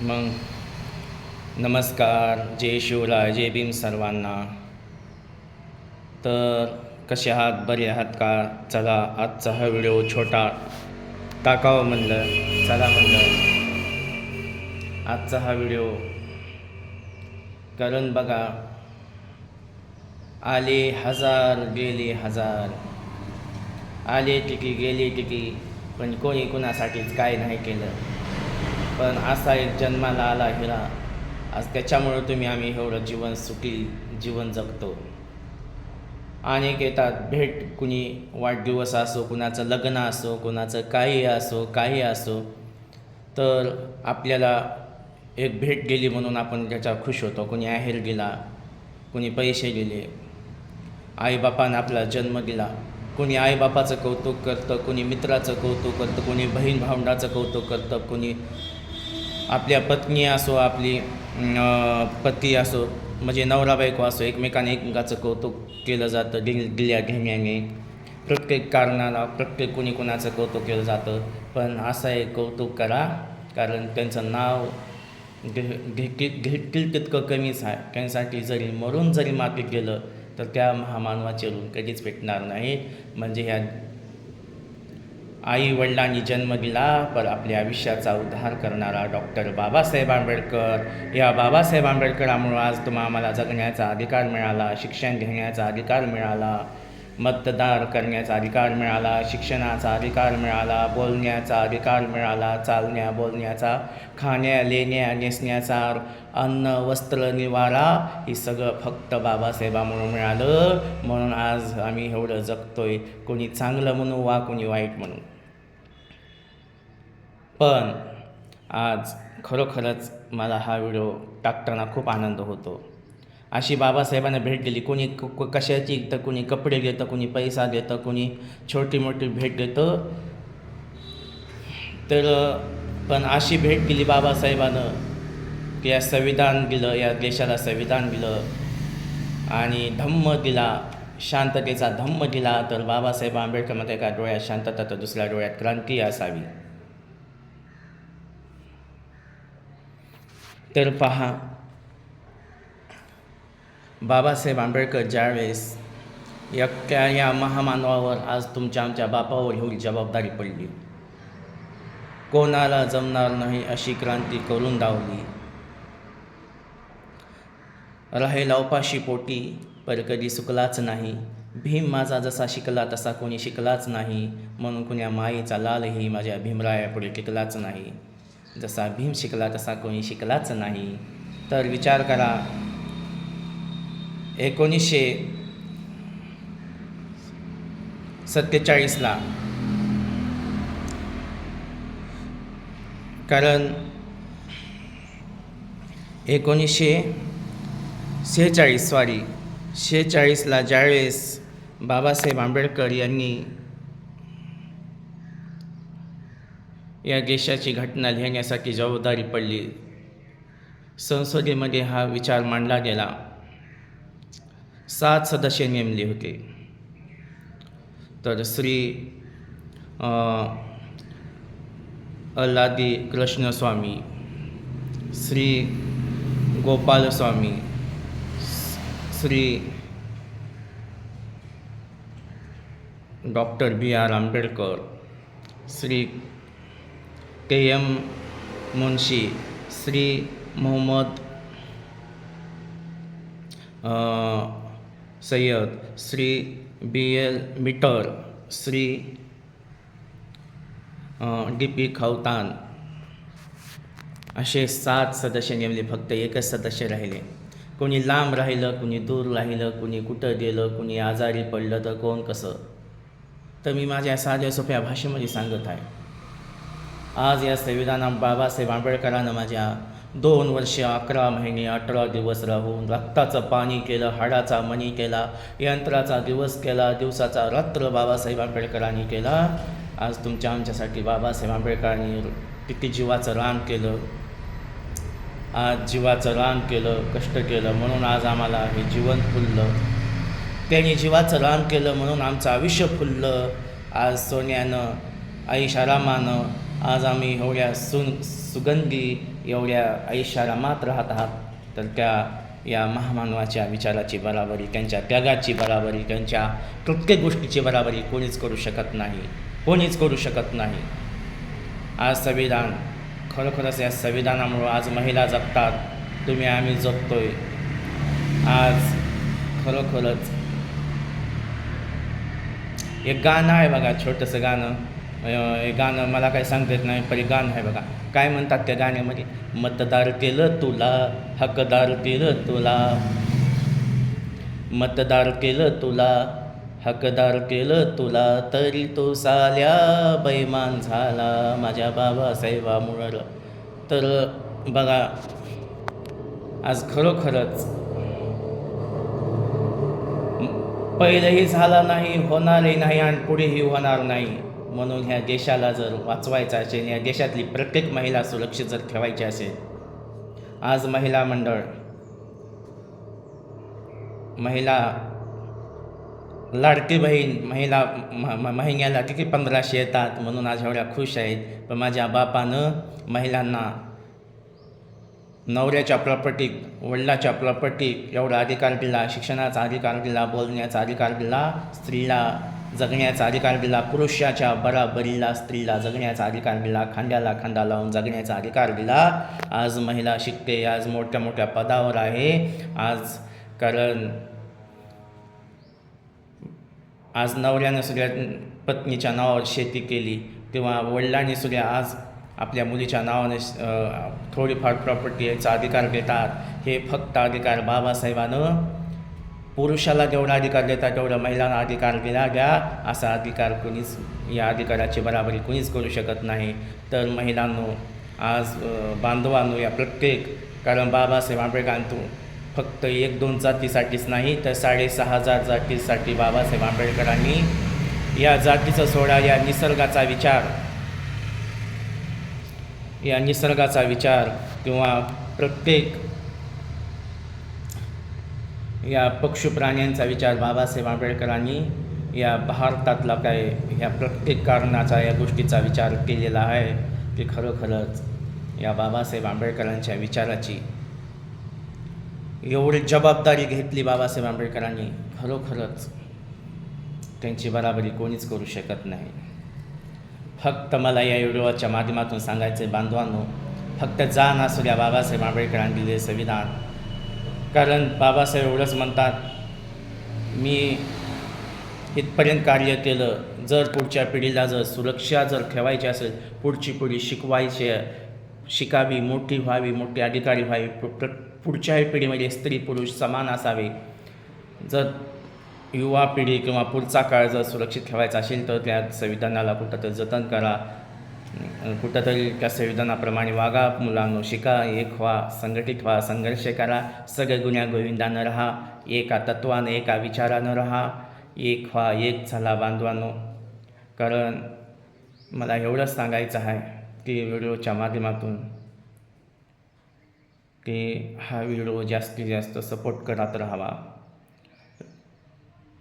मग नमस्कार जय शिवराय जय भीम सर्वांना. तर कसे आहात? बरे आहात का? चला आजचा हा व्हिडिओ छोटा टाकावं म्हणलं. चला म्हणलं. आजचा हा व्हिडिओ कारण बघा आले हजार गेले हजार. आले टिकी गेले टिकी पण कोणी कुणासाठीच काय नाही केलं. पण असा एक जन्माला आला हिरा. आज त्याच्यामुळं तुम्ही आम्ही एवढं जीवन सुखी जीवन जगतो. अनेक येतात भेट कुणी वाढदिवस असो कुणाचं लग्न असो कुणाचं काही असो काही असो तर आपल्याला एक भेट गेली म्हणून आपण त्याच्या खुश होतो. कुणी आहेर गेला कुणी पैसे दिले आईबापानं आपला जन्म दिला. कुणी आईबापाचं कौतुक करतं कुणी मित्राचं कौतुक करतं कुणी बहीण भावंडाचं कौतुक करतं कुणी आपल्या पत्नी असो आपली पती असो म्हणजे नवरा बायको असो एकमेकाने एकमेकाचं कौतुक केलं जातं डि दिल्या घेण्याने. प्रत्येक कारणाला प्रत्येक कुणी कुणाचं कौतुक केलं जातं पण असं एक कौतुक करा कारण त्यांचं नाव घे घेतील घेतील तितकं कमीच आहे त्यांसाठी जरी मरून जरी मातीत गेलं तर त्या महामानवाचे ऋण कधीच भेटणार नाही. म्हणजे ह्या आई वडिलांनी जन्म दिला पर आपल्या आयुष्याचा उद्धार करणारा डॉक्टर बाबासाहेब आंबेडकर. या बाबासाहेब आंबेडकरामुळं आज तुम्हा आम्हाला जगण्याचा अधिकार मिळाला शिक्षण घेण्याचा अधिकार मिळाला मतदार करण्याचा अधिकार मिळाला शिक्षणाचा अधिकार मिळाला बोलण्याचा अधिकार मिळाला चालण्या बोलण्याचा खाण्या लेण्या नेसण्याचा अन्न वस्त्र निवारा हे सगळं फक्त बाबासाहेबामुळं मिळालं. म्हणून आज आम्ही एवढं जगतोय. कोणी चांगलं म्हणू वा कोणी वाईट म्हणू. पण आज खरोखरच मला हा व्हिडिओ टाकताना खूप आनंद होतो. अशी बाबासाहेबांना भेट दिली. कोणी क- कशाची? तर कोणी कपडे घेतं कोणी पैसा देतं कोणी छोटी मोठी भेट देतं. तर पण अशी भेट दिली बाबासाहेबानं की या संविधान दिलं या देशाला संविधान दिलं. आणि धम्म दिला शांततेचा धम्म दिला. तर बाबासाहेब आंबेडकरमध्ये एका डोळ्यात शांतता तर दुसऱ्या डोळ्यात क्रांती असावी. तर पहा. बाबासाहेब आंबेडकर ज्यावेळेस एकट्या या महामानवावर आज तुमच्या आमच्या बापावर एवढी जबाबदारी पडली. कोणाला जमणार नाही अशी क्रांती करून दावली. राहिला उपाशी पोटी पर कधी सुकलाच नाही. भीम माझा जसा शिकला तसा कोणी शिकलाच नाही. म्हणून कुण्या माईचा लालही माझ्या भीमरायापुढे टिकलाच नाही. जसा भीम शिकला तसा कोणी शिकलाच नाही. तर विचार करा एकोणीसशे सत्तेचाळीसला कारण एकोणीसशे सेहेचाळीस सॉरी शेहेचाळीसला ज्यावेळेस बाबासाहेब आंबेडकर यांनी या देशाची घटना लिहिण्यासाठी जबाबदारी पडली. संसदेमध्ये हा विचार मांडला गेला. सात सदस्य नेमले होते. तर Shri Alladi Krishnaswamy Shri Gopalaswami Shri doctor B R Ambedkar Shri K M Munshi Shri Mohammad Saiyad Shri B L Mitter Shri D P Khaitan. असे सात सदस्य नेमले फक्त एकच सदस्य राहिले. कोणी लांब राहिलं कोणी दूर राहिलं कोणी कुठं गेलं कोणी आजारी पडलं तर कोण कसं? तर मी माझ्या साध्या सोप्या भाषेमध्ये सांगत आहे. आज या संविधाना बाबासाहेब आंबेडकरांना माझ्या दोन वर्ष अकरा महिने अठरा दिवस राहून रक्ताचं पाणी केलं हाडाचा मणी केला यंत्राचा दिवस केला दिवसाचा रात्र बाबासाहेब आंबेडकरांनी केला. आज तुमच्या आमच्यासाठी बाबासाहेब आंबेडकरांनी किती जीवाचं रान केलं. आज जीवाचं रान केलं कष्ट केलं म्हणून आज आम्हाला हे जीवन फुललं. त्यांनी जीवाचं रान केलं म्हणून आमचं आयुष्य फुललं. आज सोन्यानं आईशारामानं आज आम्ही एवढ्या सुन सुगंधी एवढ्या ऐशारामात राहत आहात. तर त्या या महामानवाच्या विचाराची बराबरी त्यांच्या त्यागाची बराबरी त्यांच्या प्रत्येक गोष्टीची बराबरी कोणीच करू शकत नाही. कोणीच करू शकत नाही. आज संविधान खरोखरच या संविधानामुळं आज महिला जगतात. तुम्ही आम्ही जगतोय. आज खरोखरच एक गाणं आहे बघा छोटंसं गाणं. हे गाणं मला काय सांगता येत नाही पण एक गाणं आहे बघा. काय म्हणतात त्या गाण्यामध्ये? मतदार केलं तुला हकदार केलं तुला. मतदार केलं तुला हकदार केलं तुला. तरी तो साल्या बैमान झाला माझ्या बाबासाहेबामुळं तर बघा आज खरोखरच पहिलंही झाला नाही होणारही नाही आणि पुढेही होणार नाही. म्हणून ह्या देशाला जर वाचवायचं असेल या देशातली प्रत्येक महिला सुरक्षित जर ठेवायची असेल आज महिला मंडळ महिला लाडकी बहीण महिला म- म- महिन्याला किती पंधराशे येतात म्हणून आज एवढ्या खुश आहेत. पण माझ्या बापानं महिलांना नवऱ्याच्या प्रॉपर्टीत वडिलाच्या प्रॉपर्टीत एवढा अधिकार दिला शिक्षणाचा अधिकार दिला बोलण्याचा अधिकार दिला स्त्रीला जगण्याचा अधिकार दिला. पुरुषाच्या बराबरीला स्त्रीला जगण्याचा अधिकार दिला. खांद्याला खांदा लावून जगण्याचा अधिकार दिला. आज महिला शिकते. आज मोठ्या मोठ्या पदावर आहे. आज कारण आज नवऱ्यानं सगळ्या पत्नीच्या नावावर शेती केली. किंवा वडिलांनी सुद्धा आज आपल्या मुलीच्या नावाने थोडीफार प्रॉपर्टीचा अधिकार देतात. हे फक्त अधिकार बाबासाहेबानं पुरुषाला जेवढा अधिकार देतात तेवढा महिलांना अधिकार दिला द्या असा अधिकार कोणीच या अधिकाराची बराबरी कोणीच करू शकत नाही. तर महिलांनो आज बांधवांनो या प्रत्येक कारण बाबासाहेब आंबेडकरांतून फक्त एक दोन जातीसाठीच नाही तर साडेसहा हजार जातीसाठी बाबासाहेब आंबेडकरांनी या जातीचा सोडा या निसर्गाचा विचार या निसर्गाचा विचार किंवा प्रत्येक या पक्षुप्राण्यांचा विचार बाबासाहेब आंबेडकरांनी या भारतातला काय ह्या प्रत्येक कारणाचा या गोष्टीचा विचार केलेला आहे की खरोखरच या बाबासाहेब आंबेडकरांच्या विचाराची एवढी जबाबदारी घेतली बाबासाहेब आंबेडकरांनी खरोखरच त्यांची बराबरी कोणीच करू शकत नाही. फक्त मला या व्हिडिओच्या माध्यमातून सांगायचे बांधवांनो फक्त जाण असू द्या बाबासाहेब आंबेडकरांनी दिले संविधान. कारण बाबासाहेब एवढंच म्हणतात मी इथपर्यंत कार्य केलं जर पुढच्या पिढीला जर सुरक्षा जर ठेवायची असेल पुढची पिढी शिकवायची शिकावी मोठी व्हावी मोठी अधिकारी व्हावी पुढच्याही पिढीमध्ये स्त्री पुरुष समान असावे. जर युवा पिढी किंवा पुढचा काळ जर सुरक्षित ठेवायचा असेल तर त्या संविधानाला कुठंतरी जतन करा. कुठंतरी त्या संविधानाप्रमाणे वागा मुलांनो शिका एक व्हा संघटित व्हा संघर्ष करा सगळे गुन्ह्या गोविंदानं राहा एका तत्वानं एका विचारानं राहा एक व्हा एक झाला बांधवानो. कारण मला एवढंच सांगायचं आहे की व्हिडिओच्या माध्यमातून की हा व्हिडिओ जास्तीत जास्त सपोर्ट करत राहावा.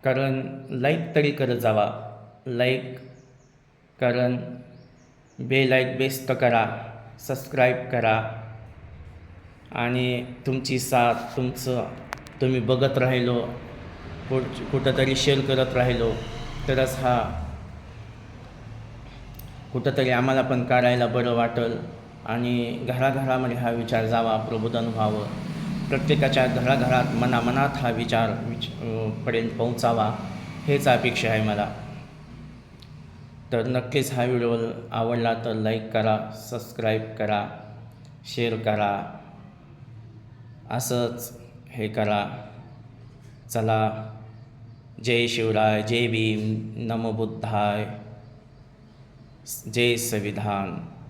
कारण लाईक तरी करत जावा. लाईक कारण बेलाईक बेस्ट करा सबस्क्राईब करा. आणि तुमची साथ तुमचं तुम्ही बघत राहिलो कुठ कुठंतरी शेअर करत राहिलो तरच हा कुठंतरी आम्हाला पण काढायला बरं वाटेल. आणि घराघरामध्ये हा विचार जावा प्रबोधन व्हावं प्रत्येकाच्या घराघरात मनामनात हा विचार विच पर्यंत पोहोचावा. हेच अपेक्षा आहे मला. तर नक्कीच हा व्हिडिओ आवडला तर लाईक करा सबस्क्राईब करा शेअर करा. असंच हे करा. चला. जय शिवराय जय भीम नमबुद्धाय जय संविधान.